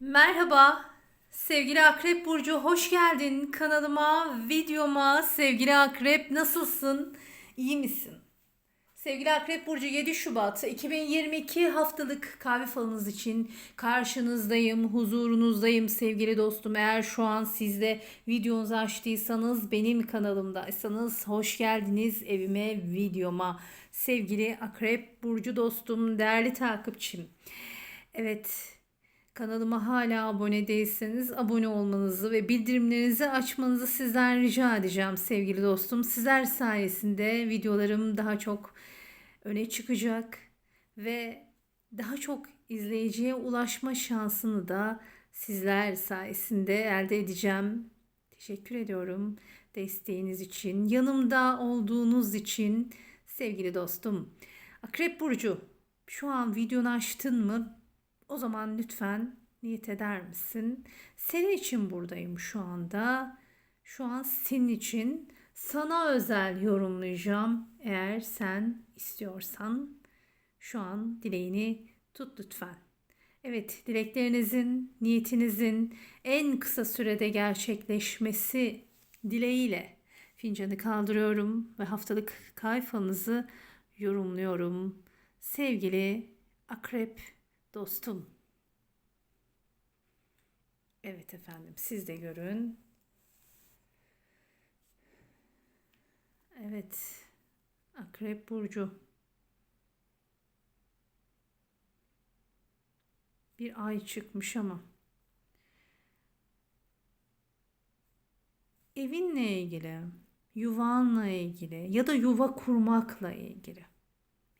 Merhaba sevgili Akrep Burcu hoş geldin kanalıma, videoma. Sevgili Akrep nasılsın? İyi misin? Sevgili Akrep Burcu 7 Şubat 2022 haftalık kahve falınız için karşınızdayım, huzurunuzdayım sevgili dostum. Eğer şu an siz de videonuzu açtıysanız benim kanalımdaysanız hoş geldiniz evime, videoma. Sevgili Akrep Burcu dostum, değerli takipçim. Evet, Kanalıma hala abone değilseniz abone olmanızı ve bildirimlerinizi açmanızı sizden rica edeceğim sevgili dostum. Sizler sayesinde videolarım daha çok öne çıkacak ve daha çok izleyiciye ulaşma şansını da sizler sayesinde elde edeceğim. Teşekkür ediyorum desteğiniz için, yanımda olduğunuz için sevgili dostum. Akrep Burcu, şu an videonu açtın mı? O zaman lütfen niyet eder misin? Senin için buradayım şu anda. Şu an senin için sana özel yorumlayacağım. Eğer sen istiyorsan şu an dileğini tut lütfen. Evet, dileklerinizin, niyetinizin en kısa sürede gerçekleşmesi dileğiyle fincanı kaldırıyorum ve haftalık kayfanızı yorumluyorum. Sevgili Akrep dostum. Evet efendim siz de görün. Evet. Akrep burcu. Bir ay çıkmış ama evinle ilgili, yuvanla ilgili ya da yuva kurmakla ilgili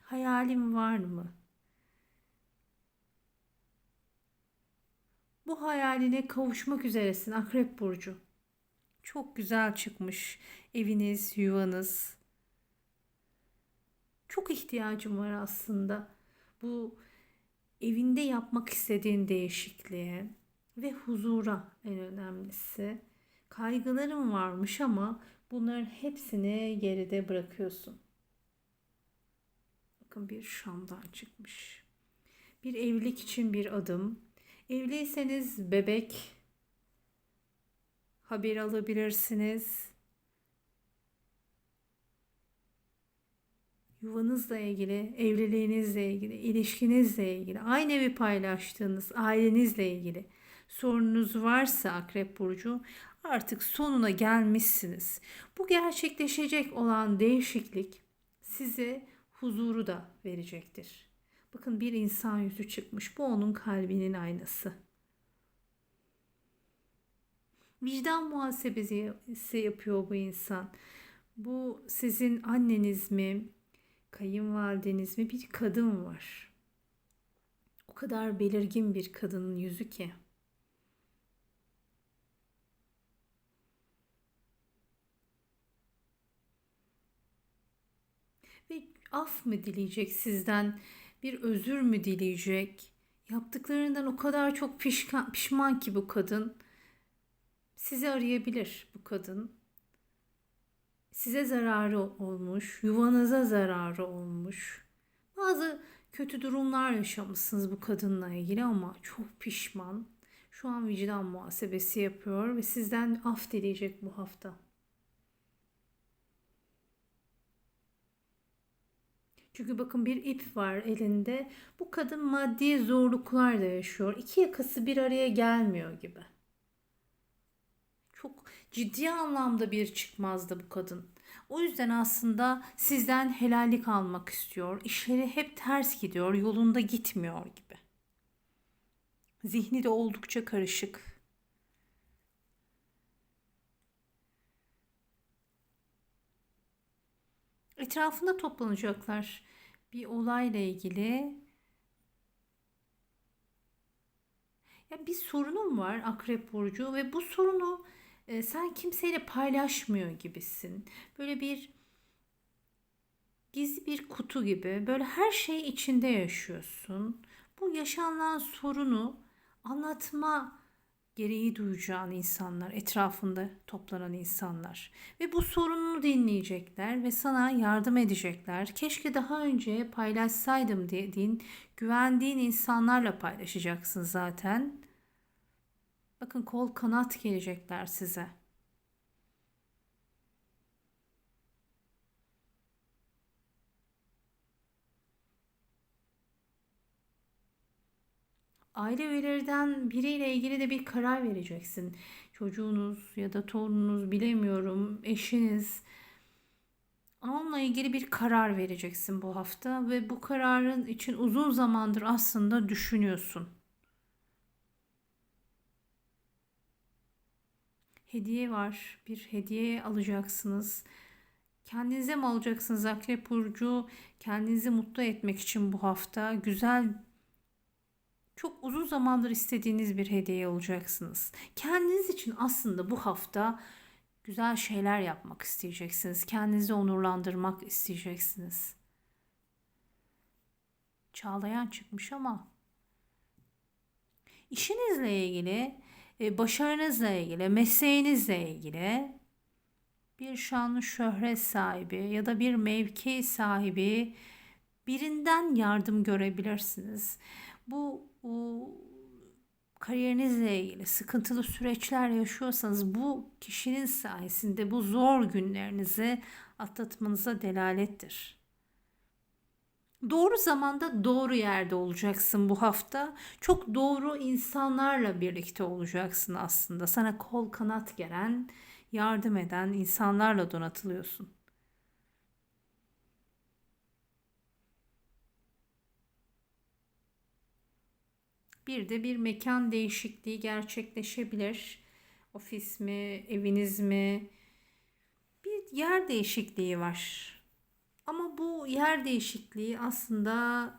hayalin var mı? Bu hayaline kavuşmak üzeresin Akrep Burcu. Çok güzel çıkmış eviniz, yuvanız. Çok ihtiyacım var aslında. Bu evinde yapmak istediğin değişikliğe ve huzura en önemlisi. Kaygılarım varmış ama bunların hepsini geride bırakıyorsun. Bakın bir Şam'dan çıkmış. Bir evlilik için bir adım, Evliyseniz bebek haber alabilirsiniz. Yuvanızla ilgili, evliliğinizle ilgili, ilişkinizle ilgili, aynı evi paylaştığınız ailenizle ilgili sorununuz varsa Akrep Burcu artık sonuna gelmişsiniz. Bu gerçekleşecek olan değişiklik size huzuru da verecektir. Bakın bir insan yüzü çıkmış. Bu onun kalbinin aynası. Vicdan muhasebesi yapıyor bu insan. Bu sizin anneniz mi, kayınvalideniz mi bir kadın var. O kadar belirgin bir kadının yüzü ki. Ve af mı dileyecek sizden? Bir özür mü dileyecek? Yaptıklarından o kadar çok pişkan, pişman ki bu kadın. Sizi arayabilir bu kadın. Size zararı olmuş, yuvanıza zararı olmuş. Bazı kötü durumlar yaşamışsınız bu kadınla ilgili ama çok pişman. Şu an vicdan muhasebesi yapıyor ve sizden af dileyecek bu hafta. Çünkü bakın bir ip var elinde. Bu kadın maddi zorluklar da yaşıyor. İki yakası bir araya gelmiyor gibi. Çok ciddi anlamda bir çıkmazdı bu kadın. O yüzden aslında sizden helallik almak istiyor. İşleri hep ters gidiyor, yolunda gitmiyor gibi. Zihni de oldukça karışık. Etrafında toplanacaklar bir olayla ilgili ya bir sorunum var Akrep burcu ve bu sorunu e, sen kimseyle paylaşmıyor gibisin. Böyle bir gizli bir kutu gibi böyle her şey içinde yaşıyorsun. Bu yaşanılan sorunu anlatma gereği duyacağın insanlar, etrafında toplanan insanlar ve bu sorununu dinleyecekler ve sana yardım edecekler. Keşke daha önce paylaşsaydım dediğin, güvendiğin insanlarla paylaşacaksın zaten. Bakın kol kanat gelecekler size. Aile üyelerinden biriyle ilgili de bir karar vereceksin. Çocuğunuz ya da torununuz bilemiyorum, eşiniz. Onunla ilgili bir karar vereceksin bu hafta ve bu kararın için uzun zamandır aslında düşünüyorsun. Hediye var. Bir hediye alacaksınız. Kendinize mi alacaksınız Akrep Burcu? Kendinizi mutlu etmek için bu hafta güzel çok uzun zamandır istediğiniz bir hediye olacaksınız. Kendiniz için aslında bu hafta güzel şeyler yapmak isteyeceksiniz. Kendinizi onurlandırmak isteyeceksiniz. Çağlayan çıkmış ama işinizle ilgili, e, başarınızla ilgili, mesleğinizle ilgili bir şanlı şöhret sahibi ya da bir mevki sahibi birinden yardım görebilirsiniz. Bu, bu kariyerinizle ilgili sıkıntılı süreçler yaşıyorsanız bu kişinin sayesinde bu zor günlerinizi atlatmanıza delalettir. Doğru zamanda doğru yerde olacaksın bu hafta. Çok doğru insanlarla birlikte olacaksın aslında. Sana kol kanat gelen, yardım eden insanlarla donatılıyorsun. Bir de bir mekan değişikliği gerçekleşebilir. Ofis mi, eviniz mi? Bir yer değişikliği var. Ama bu yer değişikliği aslında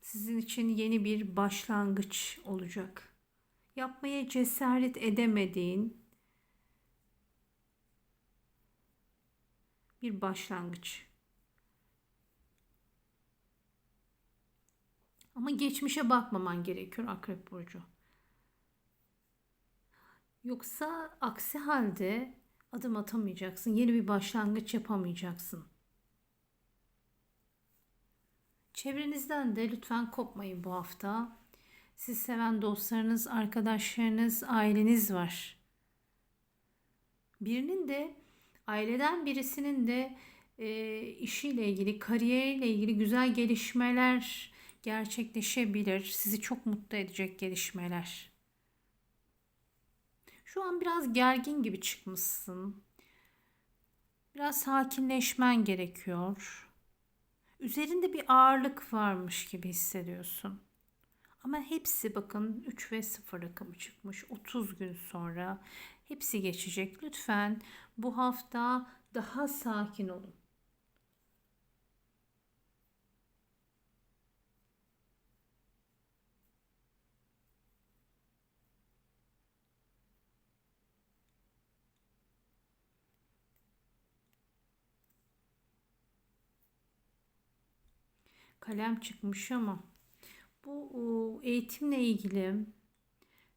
sizin için yeni bir başlangıç olacak. Yapmaya cesaret edemediğin bir başlangıç. Ama geçmişe bakmaman gerekiyor Akrep Burcu. Yoksa aksi halde adım atamayacaksın. Yeni bir başlangıç yapamayacaksın. Çevrenizden de lütfen kopmayın bu hafta. Siz seven dostlarınız, arkadaşlarınız, aileniz var. Birinin de aileden birisinin de e, işiyle ilgili, kariyeriyle ilgili güzel gelişmeler gerçekleşebilir. Sizi çok mutlu edecek gelişmeler. Şu an biraz gergin gibi çıkmışsın. Biraz sakinleşmen gerekiyor. Üzerinde bir ağırlık varmış gibi hissediyorsun. Ama hepsi bakın 3 ve 0 rakamı çıkmış. 30 gün sonra hepsi geçecek. Lütfen bu hafta daha sakin olun. Kalem çıkmış ama bu eğitimle ilgili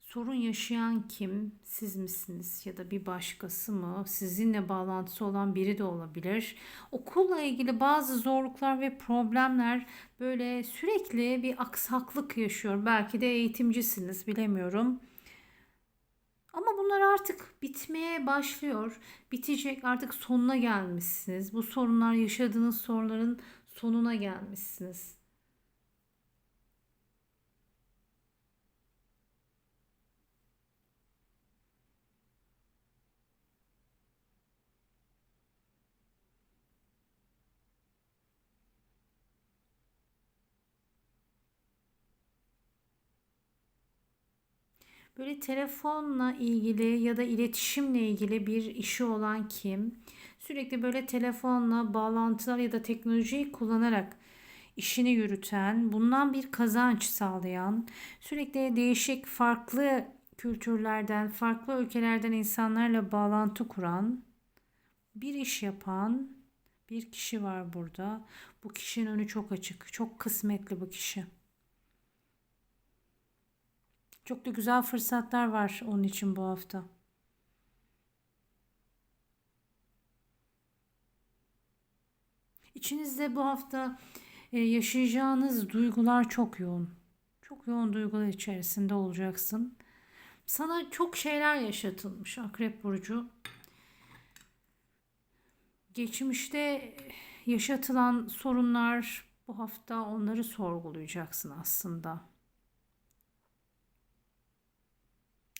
sorun yaşayan kim? Siz misiniz ya da bir başkası mı? Sizinle bağlantısı olan biri de olabilir. Okulla ilgili bazı zorluklar ve problemler böyle sürekli bir aksaklık yaşıyor. Belki de eğitimcisiniz bilemiyorum. Ama bunlar artık bitmeye başlıyor. Bitecek artık sonuna gelmişsiniz. Bu sorunlar yaşadığınız sorunların sonuna gelmişsiniz. Böyle telefonla ilgili ya da iletişimle ilgili bir işi olan kim? Sürekli böyle telefonla bağlantılar ya da teknolojiyi kullanarak işini yürüten, bundan bir kazanç sağlayan, sürekli değişik farklı kültürlerden, farklı ülkelerden insanlarla bağlantı kuran, bir iş yapan bir kişi var burada. Bu kişinin önü çok açık. Çok kısmetli bu kişi. Çok da güzel fırsatlar var onun için bu hafta. İçinizde bu hafta e, yaşayacağınız duygular çok yoğun. Çok yoğun duygular içerisinde olacaksın. Sana çok şeyler yaşatılmış Akrep Burcu. Geçmişte yaşatılan sorunlar bu hafta onları sorgulayacaksın aslında.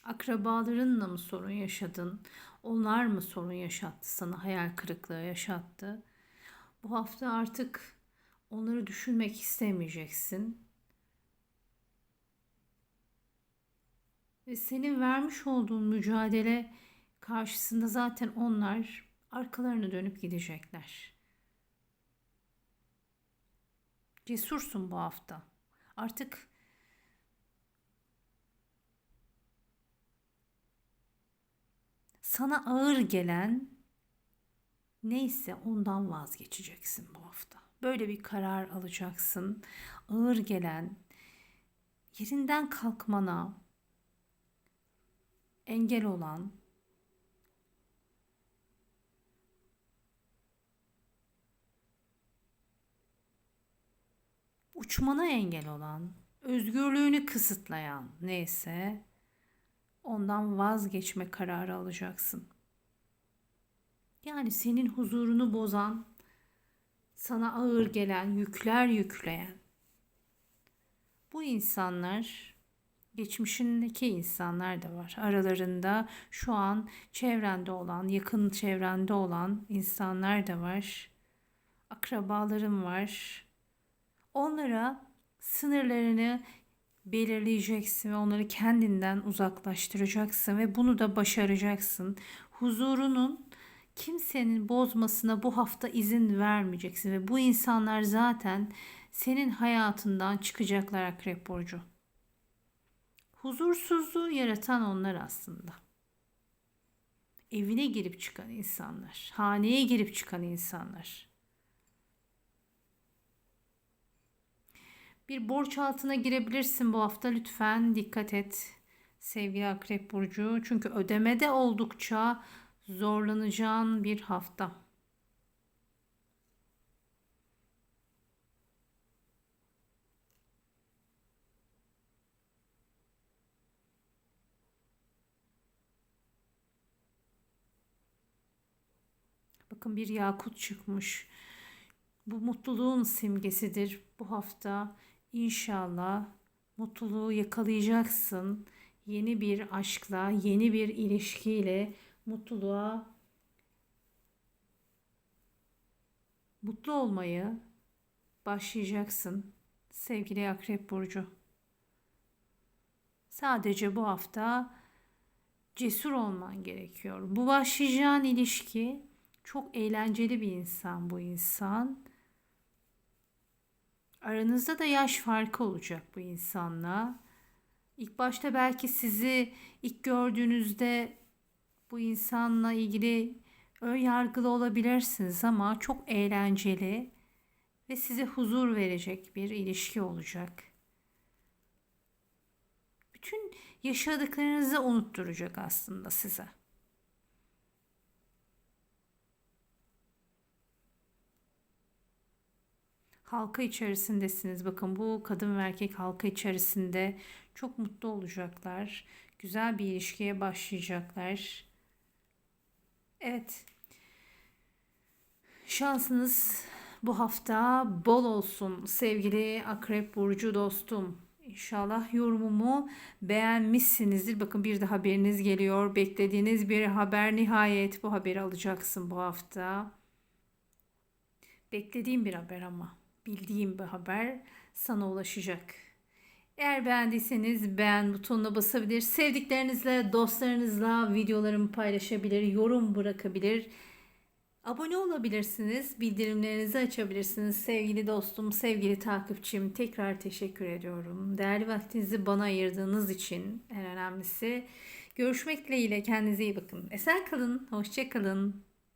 Akrabalarınla mı sorun yaşadın? Onlar mı sorun yaşattı sana, hayal kırıklığı yaşattı? Bu hafta artık onları düşünmek istemeyeceksin. Ve senin vermiş olduğun mücadele karşısında zaten onlar arkalarını dönüp gidecekler. Cesursun bu hafta. Artık sana ağır gelen neyse ondan vazgeçeceksin bu hafta. Böyle bir karar alacaksın. Ağır gelen yerinden kalkmana engel olan uçmana engel olan, özgürlüğünü kısıtlayan neyse ondan vazgeçme kararı alacaksın. Yani senin huzurunu bozan, sana ağır gelen, yükler yükleyen bu insanlar geçmişindeki insanlar da var. Aralarında şu an çevrende olan, yakın çevrende olan insanlar da var. Akrabalarım var. Onlara sınırlarını belirleyeceksin ve onları kendinden uzaklaştıracaksın ve bunu da başaracaksın. Huzurunun kimsenin bozmasına bu hafta izin vermeyeceksin ve bu insanlar zaten senin hayatından çıkacaklar Akrep Burcu. Huzursuzluğu yaratan onlar aslında. Evine girip çıkan insanlar, haneye girip çıkan insanlar. Bir borç altına girebilirsin bu hafta. Lütfen dikkat et sevgili Akrep Burcu. Çünkü ödemede oldukça zorlanacağın bir hafta. Bakın bir yakut çıkmış. Bu mutluluğun simgesidir. Bu hafta İnşallah mutluluğu yakalayacaksın. Yeni bir aşkla, yeni bir ilişkiyle mutluluğa mutlu olmayı başlayacaksın sevgili Akrep Burcu. Sadece bu hafta cesur olman gerekiyor. Bu başlayacağın ilişki çok eğlenceli bir insan bu insan. Aranızda da yaş farkı olacak bu insanla. İlk başta belki sizi ilk gördüğünüzde bu insanla ilgili ön yargılı olabilirsiniz ama çok eğlenceli ve size huzur verecek bir ilişki olacak. Bütün yaşadıklarınızı unutturacak aslında size. halka içerisindesiniz. Bakın bu kadın ve erkek halka içerisinde çok mutlu olacaklar. Güzel bir ilişkiye başlayacaklar. Evet. Şansınız bu hafta bol olsun sevgili Akrep Burcu dostum. İnşallah yorumumu beğenmişsinizdir. Bakın bir de haberiniz geliyor. Beklediğiniz bir haber nihayet bu haberi alacaksın bu hafta. Beklediğim bir haber ama bildiğim bir haber sana ulaşacak. Eğer beğendiyseniz beğen butonuna basabilir, sevdiklerinizle, dostlarınızla videolarımı paylaşabilir, yorum bırakabilir. Abone olabilirsiniz, bildirimlerinizi açabilirsiniz. Sevgili dostum, sevgili takipçim tekrar teşekkür ediyorum. Değerli vaktinizi bana ayırdığınız için en önemlisi. Görüşmek dileğiyle kendinize iyi bakın. Esen kalın, hoşça kalın.